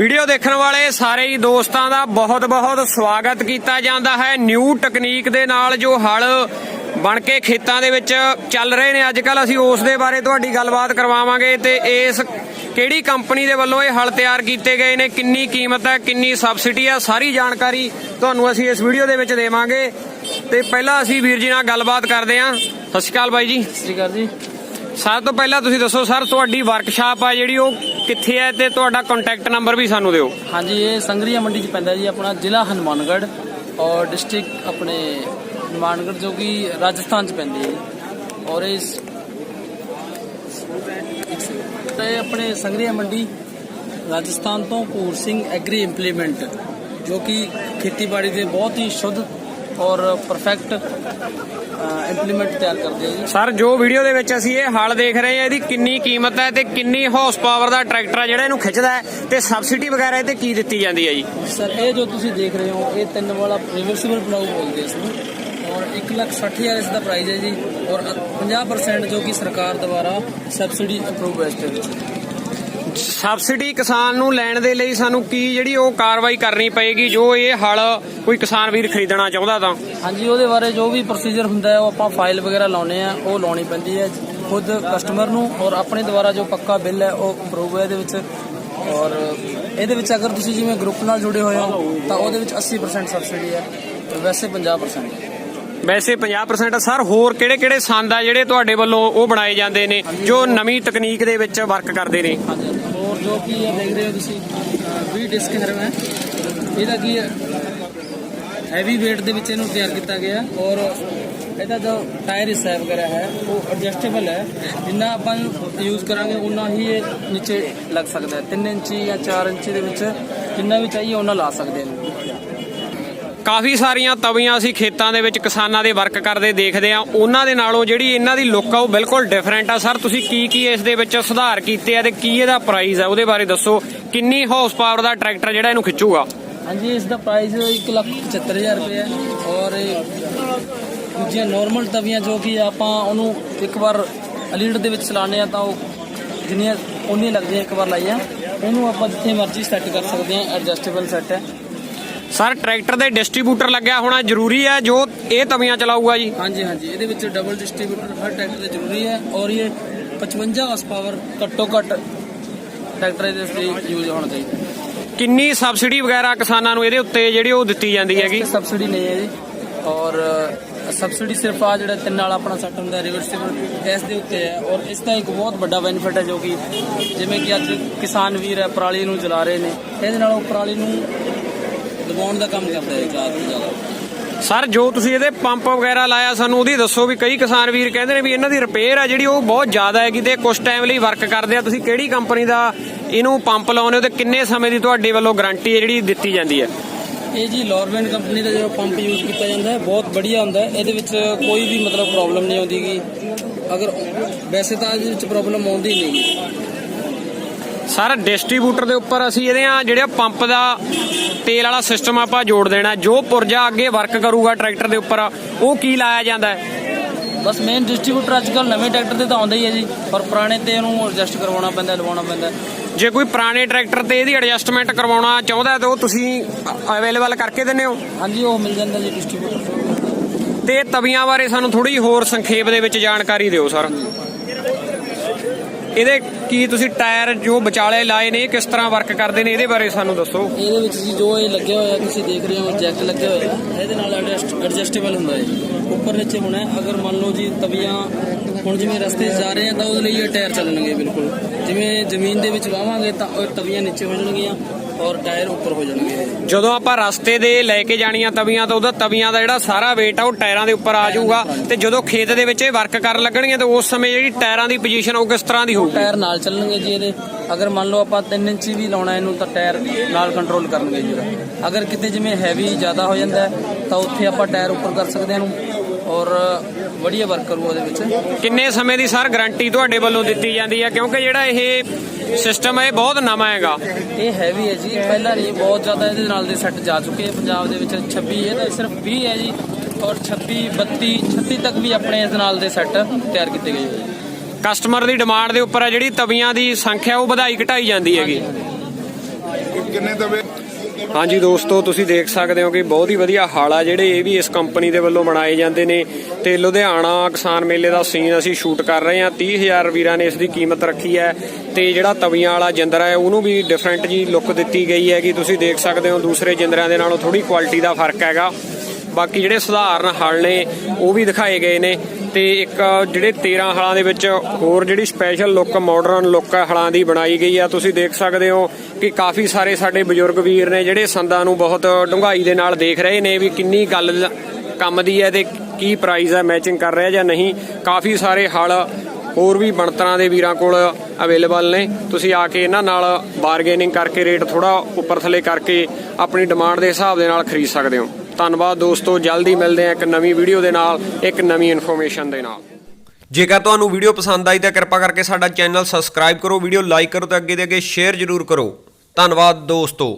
Video ਦੇਖਣ ਵਾਲੇ ਸਾਰੇ ਹੀ ਦੋਸਤਾਂ ਦਾ ਬਹੁਤ-ਬਹੁਤ ਸਵਾਗਤ ਕੀਤਾ ਜਾਂਦਾ ਹੈ। ਨਿਊ ਟੈਕਨੀਕ ਦੇ ਨਾਲ ਜੋ ਹਲ ਬਣ ਕੇ ਖੇਤਾਂ ਦੇ ਵਿੱਚ ਚੱਲ ਰਹੇ ਨੇ। ਅੱਜ ਕੱਲ ਅਸੀਂ ਉਸ ਦੇ ਬਾਰੇ ਤੁਹਾਡੀ ਗੱਲਬਾਤ ਕਰਵਾਵਾਂਗੇ ਤੇ ਇਸ ਕਿਹੜੀ ਕੰਪਨੀ ਦੇ ਵੱਲੋਂ ਇਹ ਹਲ ਤਿਆਰ ਕੀਤੇ ਗਏ ਨੇ, ਕਿੰਨੀ ਕੀਮਤ ਹੈ, ਕਿੰਨੀ ਸਬਸਿਡੀ ਹੈ, ਸਾਰੀ ਜਾਣਕਾਰੀ ਤੁਹਾਨੂੰ ਅਸੀਂ ਇਸ ਵੀਡੀਓ ਦੇ ਵਿੱਚ ਦੇਵਾਂਗੇ। ਤੇ ਪਹਿਲਾਂ ਅਸੀਂ ਵੀਰ ਜੀ ਨਾਲ ਗੱਲਬਾਤ ਕਰਦੇ ਹਾਂ। ਸਤਿ ਸ਼੍ਰੀ ਅਕਾਲ ਬਾਈ ਜੀ। ਸਤਿ ਸ਼੍ਰੀ ਅਕਾਲ ਜੀ। ਸਭ ਤੋਂ ਪਹਿਲਾਂ ਤੁਸੀਂ ਦੱਸੋ ਸਰ, ਤੁਹਾਡੀ ਵਰਕਸ਼ਾਪ ਆ ਜਿਹੜੀ, ਉਹ ਕਿੱਥੇ ਹੈ ਤੇ ਤੁਹਾਡਾ ਕੰਟੈਕਟ ਨੰਬਰ ਵੀ ਸਾਨੂੰ ਦਿਓ ਹਾਂਜੀ, ਇਹ ਸੰਗਰੀਆ ਮੰਡੀ ਚ ਪੈਂਦਾ ਜੀ, ਆਪਣਾ ਜ਼ਿਲ੍ਹਾ ਹਨੂਮਾਨਗੜ੍ਹ ਔਰ ਡਿਸਟ੍ਰਿਕਟ ਆਪਣੇ ਹਨੂਮਾਨਗੜ੍ਹ ਜੋ ਕਿ ਰਾਜਸਥਾਨ ਚ ਪੈਂਦੀ ਹੈ ਜੀ। ਔਰ ਇਸ ਤੇ ਆਪਣੇ ਸੰਗਰੀਆ ਮੰਡੀ ਰਾਜਸਥਾਨ ਤੋਂ ਭੂਰ ਸਿੰਘ ਐਗਰੀ ਇੰਪਲੀਮੈਂਟ ਜੋ ਕਿ ਖੇਤੀਬਾੜੀ ਦੇ ਬਹੁਤ ਹੀ ਸ਼ੁੱਧ ਔਰ ਪਰਫੈਕਟ ਇੰਪਲੀਮੈਂਟ ਤਿਆਰ ਕਰਦੇ ਆ ਜੀ। ਸਰ ਜੋ ਵੀਡੀਓ ਦੇ ਵਿੱਚ ਅਸੀਂ ਇਹ ਹਲ ਦੇਖ ਰਹੇ ਹਾਂ ਇਹਦੀ ਕਿੰਨੀ ਕੀਮਤ ਹੈ ਤੇ ਕਿੰਨੀ ਹਾਰਸ ਪਾਵਰ ਦਾ ਟਰੈਕਟਰ ਹੈ ਜਿਹੜਾ ਇਹਨੂੰ ਖਿੱਚਦਾ ਹੈ ਤੇ ਸਬਸਿਡੀ ਵਗੈਰਾ ਇਹ ਤੇ ਕੀ ਦਿੱਤੀ ਜਾਂਦੀ ਹੈ ਜੀ? ਸਰ ਇਹ ਜੋ ਤੁਸੀਂ ਦੇਖ ਰਹੇ ਹੋ ਇਹ ਤਿੰਨ ਵਾਲਾ ਰਿਵਰਸੀਬਲ ਪਲਾਉ ਬੋਲਦੇ ਇਸ ਨੂੰ। ਔਰ 160000 ਇਸ ਦਾ ਪ੍ਰਾਈਸ ਹੈ ਜੀ। ਔਰ 50% ਜੋ ਕਿ ਸਰਕਾਰ ਦੁਆਰਾ ਸਬਸਿਡੀ ਅਪਰੂਵ ਹੈ ਇਸ ਦੇ ਵਿੱਚ। ਸਬਸਿਡੀ ਕਿਸਾਨ ਨੂੰ ਲੈਣ ਦੇ ਲਈ ਸਾਨੂੰ ਕੀ ਜਿਹੜੀ ਉਹ ਕਾਰਵਾਈ ਕਰਨੀ ਪਏਗੀ, ਜੋ ਇਹ ਹਲ ਕੋਈ ਕਿਸਾਨ ਵੀਰ ਖਰੀਦਣਾ ਚਾਹੁੰਦਾ ਤਾਂ? ਹਾਂਜੀ, ਉਹਦੇ ਬਾਰੇ ਜੋ ਵੀ ਪ੍ਰੋਸੀਜਰ ਹੁੰਦਾ ਹੈ, ਉਹ ਆਪਾਂ ਫਾਈਲ ਵਗੈਰਾ ਲਾਉਨੇ ਆ, ਉਹ ਲਾਉਣੀ ਪੈਂਦੀ ਹੈ ਖੁਦ ਕਸਟਮਰ ਨੂੰ ਔਰ ਆਪਣੇ ਦੁਆਰਾ ਜੋ ਪੱਕਾ ਬਿੱਲ ਹੈ, ਉਹ ਅਪਰੂਵ ਹੈ ਇਹਦੇ ਵਿੱਚ। ਔਰ ਇਹਦੇ ਵਿੱਚ ਅਗਰ ਤੁਸੀਂ ਜਿਵੇਂ ਗਰੁੱਪ ਨਾਲ ਜੁੜੇ ਹੋਏ ਹੋ, ਤਾਂ ਉਹਦੇ ਵਿੱਚ 80% ਸਬਸਿਡੀ ਹੈ, ਵੈਸੇ 50% ਵੈਸੇ 50% ਸਰ, ਹੋਰ ਕਿਹੜੇ ਕਿਹੜੇ ਸੰਦ ਆ ਜਿਹੜੇ ਤੁਹਾਡੇ ਵੱਲੋਂ ਉਹ ਬਣਾਏ ਜਾਂਦੇ ਨੇ, ਜੋ ਨਵੀਂ ਤਕਨੀਕ ਦੇ ਵਿੱਚ ਵਰਕ ਕਰਦੇ ਨੇ? ਹਾਂਜੀ ਹੋਰ ਜੋ ਕਿ ਇਹ ਦੇਖ ਰਹੇ ਹੋ ਤੁਸੀਂ 20 ਡਿਸਕ ਹਰਮ ਹੈ ਇਹਦਾ ਕੀ ਹੈਵੀ weight ਦੇ ਵਿੱਚ ਇਹਨੂੰ ਤਿਆਰ ਕੀਤਾ ਗਿਆ ਔਰ ਇਹਦਾ ਜੋ ਟਾਇਰ ਹਿੱਸਾ ਵਗੈਰਾ ਹੈ, ਉਹ ਐਡਜਸਟੇਬਲ ਹੈ। ਜਿੰਨਾ ਆਪਾਂ ਯੂਜ਼ ਕਰਾਂਗੇ ਉਨਾ ਹੀ ਇਹ ਨੀਚੇ ਲੱਗ ਸਕਦਾ ਹੈ। 3 ਇੰਚੀ ਜਾਂ 4 ਇੰਚੀ ਦੇ ਵਿੱਚ ਜਿੰਨਾ ਵੀ ਚਾਹੀਏ ਉਹਨਾਂ ਲਾ ਸਕਦੇ ਹਾਂ। ਕਾਫੀ ਸਾਰੀਆਂ ਤਵੀਆਂ ਅਸੀਂ ਖੇਤਾਂ ਦੇ ਵਿੱਚ ਕਿਸਾਨਾਂ ਦੇ ਵਰਕ ਕਰਦੇ ਦੇਖਦੇ ਆ ਉਹਨਾਂ ਦੇ ਨਾਲੋਂ ਜਿਹੜੀ ਇਹਨਾਂ ਦੀ ਲੁੱਕ ਆ ਉਹ ਬਿਲਕੁਲ ਡਿਫਰੈਂਟ ਆ। ਸਰ, ਤੁਸੀਂ ਕੀ ਕੀ ਇਸ ਦੇ ਵਿੱਚ ਸੁਧਾਰ ਕੀਤੇ ਆ ਤੇ ਕੀ ਇਹਦਾ ਪ੍ਰਾਈਸ ਆ? ਉਹਦੇ ਬਾਰੇ ਦੱਸੋ। ਕਿੰਨੀ ਹਾਰਸ ਪਾਵਰ ਦਾ ਟਰੈਕਟਰ ਜਿਹੜਾ ਇਹਨੂੰ ਖਿੱਚੂਗਾ? ਹਾਂਜੀ, ਇਸ ਦਾ ਪ੍ਰਾਈਸ 175000 ਰੁਪਏ ਹੈ। ਔਰ ਦੂਜੀਆਂ ਨਾਰਮਲ ਤਵੀਆਂ ਜੋ ਕਿ ਆਪਾਂ ਉਹਨੂੰ ਇੱਕ ਵਾਰ ਲੀਡ ਦੇ ਵਿੱਚ ਚਲਾਉਂਦੇ ਆ ਤਾਂ ਉਹ ਜਿੰਨੀਆਂ ਉਨੀਆਂ ਲੱਗਦੀਆਂ ਇੱਕ ਵਾਰ ਲਾਈਆਂ। ਉਹਨੂੰ ਆਪਾਂ ਜਿੱਥੇ ਮਰਜ਼ੀ ਸੈੱਟ ਕਰ ਸਕਦੇ ਹਾਂ। ਐਡਜਸਟੇਬਲ ਸੈੱਟ ਹੈ। ਸਰ ਟਰੈਕਟਰ ਦੇ ਡਿਸਟ੍ਰੀਬਿਊਟਰ ਲੱਗਿਆ ਹੋਣਾ ਜ਼ਰੂਰੀ ਹੈ ਜੋ ਇਹ ਤਵੀਆਂ ਚਲਾਊਗਾ ਜੀ। ਹਾਂਜੀ ਹਾਂਜੀ ਇਹਦੇ ਵਿੱਚ ਡਬਲ ਡਿਸਟ੍ਰੀਬਿਊਟਰ ਹਰ ਟਰੈਕਟਰ ਦੇ ਜ਼ਰੂਰੀ ਹੈ ਔਰ ਇਹ 55 ਹਾਰਸ ਪਾਵਰ ਘੱਟੋ ਘੱਟ ਟਰੈਕਟਰ ਇਹਦੇ ਤੇ ਯੂਜ਼ ਹੋਣਾ ਚਾਹੀਦਾ ਕਿੰਨੀ ਸਬਸਿਡੀ ਵਗੈਰਾ ਕਿਸਾਨਾਂ ਨੂੰ ਇਹਦੇ ਉੱਤੇ ਜਿਹੜੀ ਉਹ ਦਿੱਤੀ ਜਾਂਦੀ ਹੈਗੀ? ਸਬਸਿਡੀ ਨਹੀਂ ਹੈ ਜੀ। ਔਰ ਸਬਸਿਡੀ ਸਿਰਫ ਆ ਜਿਹੜਾ ਤਿੰਨ ਵਾਲਾ ਆਪਣਾ ਸੈੱਟ ਹੁੰਦਾ ਰਿਵਰਸੀਬਲ ਇਸ ਦੇ ਉੱਤੇ ਹੈ। ਔਰ ਇਸ ਦਾ ਇੱਕ ਬਹੁਤ ਵੱਡਾ ਬੈਨੀਫਿਟ ਹੈ ਜੋ ਕਿ ਜਿਵੇਂ ਕਿ ਅੱਜ ਕਿਸਾਨ ਵੀਰ ਹੈ ਪਰਾਲੀ ਨੂੰ ਜਲਾ ਰਹੇ ਨੇ। ਇਹਦੇ ਨਾਲ ਉਹ ਪਰਾਲੀ ਨੂੰ ਦਬਾਉਣ ਦਾ ਕੰਮ ਕਰਦਾ ਹੈ ਜ਼ਿਆਦਾ ਤੋਂ ਜ਼ਿਆਦਾ। ਸਰ ਜੋ ਤੁਸੀਂ ਇਹਦੇ ਪੰਪ ਵਗੈਰਾ ਲਾਇਆ ਸਾਨੂੰ ਉਹਦੀ ਦੱਸੋ ਵੀ ਕਈ ਕਿਸਾਨ ਵੀਰ ਕਹਿੰਦੇ ਨੇ ਵੀ ਇਹਨਾਂ ਦੀ ਰਿਪੇਅਰ ਆ ਜਿਹੜੀ ਉਹ ਬਹੁਤ ਜ਼ਿਆਦਾ ਹੈਗੀ ਤੇ ਕੁਝ ਟਾਈਮ ਲਈ ਵਰਕ ਕਰਦੇ ਆ। ਤੁਸੀਂ ਕਿਹੜੀ ਕੰਪਨੀ ਦਾ ਇਹਨੂੰ ਪੰਪ ਲਾਉਨੇ ਹੋ ਤੇ ਕਿੰਨੇ ਸਮੇਂ ਦੀ ਤੁਹਾਡੇ ਵੱਲੋਂ ਗਾਰੰਟੀ ਹੈ ਜਿਹੜੀ ਦਿੱਤੀ ਜਾਂਦੀ ਹੈ? ਇਹ ਜੀ ਲੋਰਵੈਨ ਕੰਪਨੀ ਦਾ ਜਿਹੜਾ ਪੰਪ ਯੂਜ਼ ਕੀਤਾ ਜਾਂਦਾ ਹੈ ਬਹੁਤ ਵਧੀਆ ਹੁੰਦਾ ਹੈ। ਇਹਦੇ ਵਿੱਚ ਕੋਈ ਵੀ ਮਤਲਬ ਪ੍ਰੋਬਲਮ ਨਹੀਂ ਆਉਂਦੀ ਗੀ। ਅਗਰ ਵੈਸੇ ਤਾਂ ਇਹਦੇ ਵਿੱਚ ਪ੍ਰੋਬਲਮ ਆਉਂਦੀ ਨਹੀਂ ਗੀ। ਸਰ ਡਿਸਟ੍ਰੀਬਿਊਟਰ ਦੇ ਉੱਪਰ ਅਸੀਂ ਇਹਦੇ ਆ ਜਿਹੜਾ ਪੰਪ ਦਾ ਤੇਲ ਵਾਲਾ ਸਿਸਟਮ ਆਪਾਂ ਜੋੜ ਦੇਣਾ। ਜੋ ਪੁਰਜਾ ਅੱਗੇ ਵਰਕ ਕਰੂਗਾ ਟਰੈਕਟਰ ਦੇ ਉੱਪਰ ਉਹ ਕੀ ਲਾਇਆ ਜਾਂਦਾ ਹੈ? ਬਸ ਮੇਨ ਡਿਸਟ੍ਰੀਬਿਊਟਰ ਅੱਜ ਕੱਲ ਨਵੇਂ ਟਰੈਕਟਰ ਤੇ ਤਾਂ ਆਉਂਦਾ ਹੀ ਹੈ ਜੀ ਔਰ ਪੁਰਾਣੇ ਤੇ ਇਹਨੂੰ ਐਡਜਸਟ ਕਰਵਾਉਣਾ ਪੈਂਦਾ ਲਵਾਉਣਾ ਪੈਂਦਾ ਜੇ ਕੋਈ ਪੁਰਾਣੇ ਟਰੈਕਟਰ ਤੇ ਇਹਦੀ ਐਡਜਸਟਮੈਂਟ ਕਰਵਾਉਣਾ ਚਾਹੁੰਦਾ ਤਾਂ ਉਹ ਤੁਸੀਂ ਅਵੇਲੇਬਲ ਕਰਕੇ ਦਿੰਦੇ ਹੋ? ਹਾਂਜੀ ਉਹ ਮਿਲ ਜਾਂਦਾ ਜੀ ਡਿਸਟ੍ਰੀਬਿਊਟਰ ਤੇ। ਤਵੀਆਂ ਬਾਰੇ ਸਾਨੂੰ ਥੋੜੀ ਹੋਰ ਸੰਖੇਪ ਦੇ ਵਿੱਚ ਜਾਣਕਾਰੀ ਦਿਓ ਸਰ ਇਹਦੇ ਕੀ ਤੁਸੀਂ ਟਾਇਰ ਜੋ ਵਿਚਾਲੇ ਲਾਏ ਨੇ ਕਿਸ ਤਰ੍ਹਾਂ ਵਰਕ ਕਰਦੇ ਨੇ, ਇਹਦੇ ਬਾਰੇ ਸਾਨੂੰ ਦੱਸੋ। ਇਹਦੇ ਵਿੱਚ ਜੀ ਜੋ ਇਹ ਲੱਗਿਆ ਹੋਇਆ, ਤੁਸੀਂ ਦੇਖ ਰਹੇ ਹੋ ਜੈਕ ਲੱਗਿਆ ਹੋਇਆ। ਇਹਦੇ ਨਾਲ ਐਡਜਸਟੇਬਲ ਹੁੰਦਾ ਹੈ ਉੱਪਰ ਨੀਚੇ ਹੋਣਾ ਅਗਰ ਮੰਨ ਲਓ ਜੀ ਤਵੀਆਂ ਹੁਣ ਜਿਵੇਂ ਰਸਤੇ 'ਚ ਜਾ ਰਹੇ ਆ ਤਾਂ ਉਹਦੇ ਲਈ ਇਹ ਟਾਇਰ ਚੱਲਣਗੇ, ਬਿਲਕੁਲ। ਜਿਵੇਂ ਜ਼ਮੀਨ ਦੇ ਵਿੱਚ ਵਾਵਾਂਗੇ ਤਾਂ ਉਹ ਤਵੀਆਂ ਨੀਚੇ ਹੋ ਜਾਣਗੀਆਂ। ਔਰ ਟਾਇਰ ਉੱਪਰ ਹੋ ਜਾਣਗੇ। ਜਦੋਂ ਆਪਾਂ ਰਸਤੇ ਦੇ ਲੈ ਕੇ ਜਾਣੀਆਂ ਤਵੀਆਂ ਤਾਂ ਉਹਦਾ ਤਵੀਆਂ ਦਾ ਜਿਹੜਾ ਸਾਰਾ weight ਆ ਉਹ ਟਾਇਰਾਂ ਦੇ ਉੱਪਰ ਆ ਜਾਊਗਾ। ਤੇ ਜਦੋਂ ਖੇਤ ਦੇ ਵਿੱਚ ਇਹ ਵਰਕ ਕਰਨ ਲੱਗਣਗੀਆਂ ਤਾਂ ਉਸ ਸਮੇਂ ਜਿਹੜੀ ਟਾਇਰਾਂ ਦੀ ਪੋਜੀਸ਼ਨ ਉਹ ਕਿਸ ਤਰ੍ਹਾਂ ਦੀ ਹੋਊਗੀ? ਟਾਇਰ ਨਾਲ ਚੱਲਣਗੇ ਜੀ ਇਹਦੇ। ਅਗਰ ਮੰਨ ਲਓ ਆਪਾਂ 3 ਇੰਚੀ ਵੀ ਲਾਉਣਾ ਇਹਨੂੰ ਤਾਂ ਟਾਇਰ ਨਾਲ ਕੰਟਰੋਲ ਕਰਨਗੇ ਜੀ। ਅਗਰ ਕਿਤੇ ਜਿਵੇਂ ਹੈਵੀ ਜ਼ਿਆਦਾ ਹੋ ਜਾਂਦਾ ਤਾਂ ਉੱਥੇ ਆਪਾਂ ਟਾਇਰ ਉੱਪਰ ਕਰ ਸਕਦੇ ਹਾਂ ਇਹਨੂੰ। ਔਰ ਵਧੀਆ ਵਰਕ ਕਰੂ ਉਹਦੇ ਵਿੱਚ। ਕਿੰਨੇ ਸਮੇਂ ਦੀ ਸਰ ਗਾਰੰਟੀ ਤੁਹਾਡੇ ਵੱਲੋਂ ਦਿੱਤੀ ਜਾਂਦੀ ਹੈ ਕਿਉਂਕਿ ਜਿਹੜਾ ਇਹ ਸਿਸਟਮ ਹੈ ਇਹ ਬਹੁਤ ਨਵਾਂ ਹੈਗਾ। ਇਹ ਹੈਵੀ ਹੈ ਜੀ। ਪਹਿਲਾਂ ਨਹੀਂ ਬਹੁਤ ਜ਼ਿਆਦਾ ਇਹਦੇ ਨਾਲ ਦੇ ਸੈੱਟ ਜਾ ਚੁੱਕੇ ਆ ਪੰਜਾਬ ਦੇ ਵਿੱਚ 26 ਇਹ ਤਾਂ ਸਿਰਫ 20 ਹੈ ਜੀ। ਔਰ 26 32 36 ਤੱਕ ਵੀ ਆਪਣੇ ਇਸ ਨਾਲ ਦੇ ਸੈੱਟ ਤਿਆਰ ਕੀਤੇ ਗਏ ਹੋਏ ਆ। ਕਸਟਮਰ ਦੀ ਡਿਮਾਂਡ ਦੇ ਉੱਪਰ ਹੈ ਜਿਹੜੀ ਤਵੀਆਂ ਦੀ ਸੰਖਿਆ ਉਹ ਵਧਾਈ ਘਟਾਈ ਜਾਂਦੀ ਹੈਗੀ। ਕਿੰਨੇ ਦਵੇ ਹਾਂਜੀ ਦੋਸਤੋ, ਤੁਸੀਂ ਦੇਖ ਸਕਦੇ ਹੋ ਕਿ ਬਹੁਤ ਹੀ ਵਧੀਆ ਹਲ ਆ ਜਿਹੜੇ ਇਹ ਵੀ ਇਸ ਕੰਪਨੀ ਦੇ ਵੱਲੋਂ ਬਣਾਏ ਜਾਂਦੇ ਨੇ। ਤੇ ਲੁਧਿਆਣਾ ਕਿਸਾਨ ਮੇਲੇ ਦਾ ਸੀਨ ਅਸੀਂ ਸ਼ੂਟ ਕਰ ਰਹੇ ਹਾਂ। 30000 ਵੀਰਾਂ ਨੇ ਇਸ ਦੀ ਕੀਮਤ ਰੱਖੀ ਹੈ ਤੇ ਜਿਹੜਾ ਤਵੀਆਂ ਵਾਲਾ ਜਿੰਦਰਾ ਹੈ, ਉਹਨੂੰ ਵੀ ਡਿਫਰੈਂਟ ਜੀ ਲੁੱਕ ਦਿੱਤੀ ਗਈ ਹੈ ਕਿ ਤੁਸੀਂ ਦੇਖ ਸਕਦੇ ਹੋ ਦੂਸਰੇ ਜਿੰਦਰਿਆਂ ਦੇ ਨਾਲੋਂ ਥੋੜੀ ਕੁਆਲਿਟੀ ਦਾ ਫ਼ਰਕ ਹੈਗਾ। ਬਾਕੀ ਜਿਹੜੇ ਸਧਾਰਨ ਹਲ ਨੇ, ਉਹ ਵੀ ਦਿਖਾਏ ਗਏ ਨੇ। ਤੇ ਇੱਕ ਜਿਹੜੇ 13 ਹਲਾਂ ਦੇ ਵਿੱਚ ਹੋਰ ਜਿਹੜੀ ਸਪੈਸ਼ਲ ਲੁੱਕ ਮਾਡਰਨ ਲੁੱਕ ਹਲਾਂ ਦੀ ਬਣਾਈ ਗਈ ਆ। ਤੁਸੀਂ ਦੇਖ ਸਕਦੇ ਹੋ ਕਿ ਕਾਫੀ ਸਾਰੇ ਸਾਡੇ ਬਜ਼ੁਰਗ ਵੀਰ ਨੇ ਜਿਹੜੇ ਸੰਦਾਂ ਨੂੰ ਬਹੁਤ ਡੂੰਘਾਈ ਦੇ ਨਾਲ ਦੇਖ ਰਹੇ ਨੇ ਵੀ ਕਿੰਨੀ ਗੱਲ ਕੰਮ ਦੀ ਹੈ ਤੇ ਕੀ ਪ੍ਰਾਈਸ ਹੈ ਮੈਚਿੰਗ ਕਰ ਰਿਹਾ ਜਾਂ ਨਹੀਂ। ਕਾਫੀ ਸਾਰੇ ਹਲ ਹੋਰ ਵੀ ਬਣਤਰਾਂ ਦੇ ਵੀਰਾਂ ਕੋਲ ਅਵੇਲੇਬਲ ਨੇ। ਤੁਸੀਂ ਆ ਕੇ ਇਹਨਾਂ ਨਾਲ ਬਾਰਗੇਨਿੰਗ ਕਰਕੇ ਰੇਟ ਥੋੜਾ ਉੱਪਰ ਥੱਲੇ ਕਰਕੇ ਆਪਣੀ ਡਿਮਾਂਡ ਦੇ ਹਿਸਾਬ ਦੇ ਨਾਲ ਖਰੀਦ ਸਕਦੇ ਹੋ। ਧੰਨਵਾਦ ਦੋਸਤੋ, ਜਲਦੀ ਮਿਲਦੇ ਹਾਂ ਇੱਕ ਨਵੀਂ ਵੀਡੀਓ ਦੇ ਨਾਲ, ਇੱਕ ਨਵੀਂ ਇਨਫੋਰਮੇਸ਼ਨ ਦੇ ਨਾਲ। ਜੇਕਰ ਤੁਹਾਨੂੰ ਵੀਡੀਓ ਪਸੰਦ ਆਈ ਤਾਂ ਕਿਰਪਾ ਕਰਕੇ ਸਾਡਾ ਚੈਨਲ ਸਬਸਕ੍ਰਾਈਬ ਕਰੋ, ਵੀਡੀਓ ਲਾਈਕ ਕਰੋ ਤੇ ਅੱਗੇ ਦੇ ਅੱਗੇ ਸ਼ੇਅਰ ਜ਼ਰੂਰ ਕਰੋ। ਧੰਨਵਾਦ ਦੋਸਤੋ।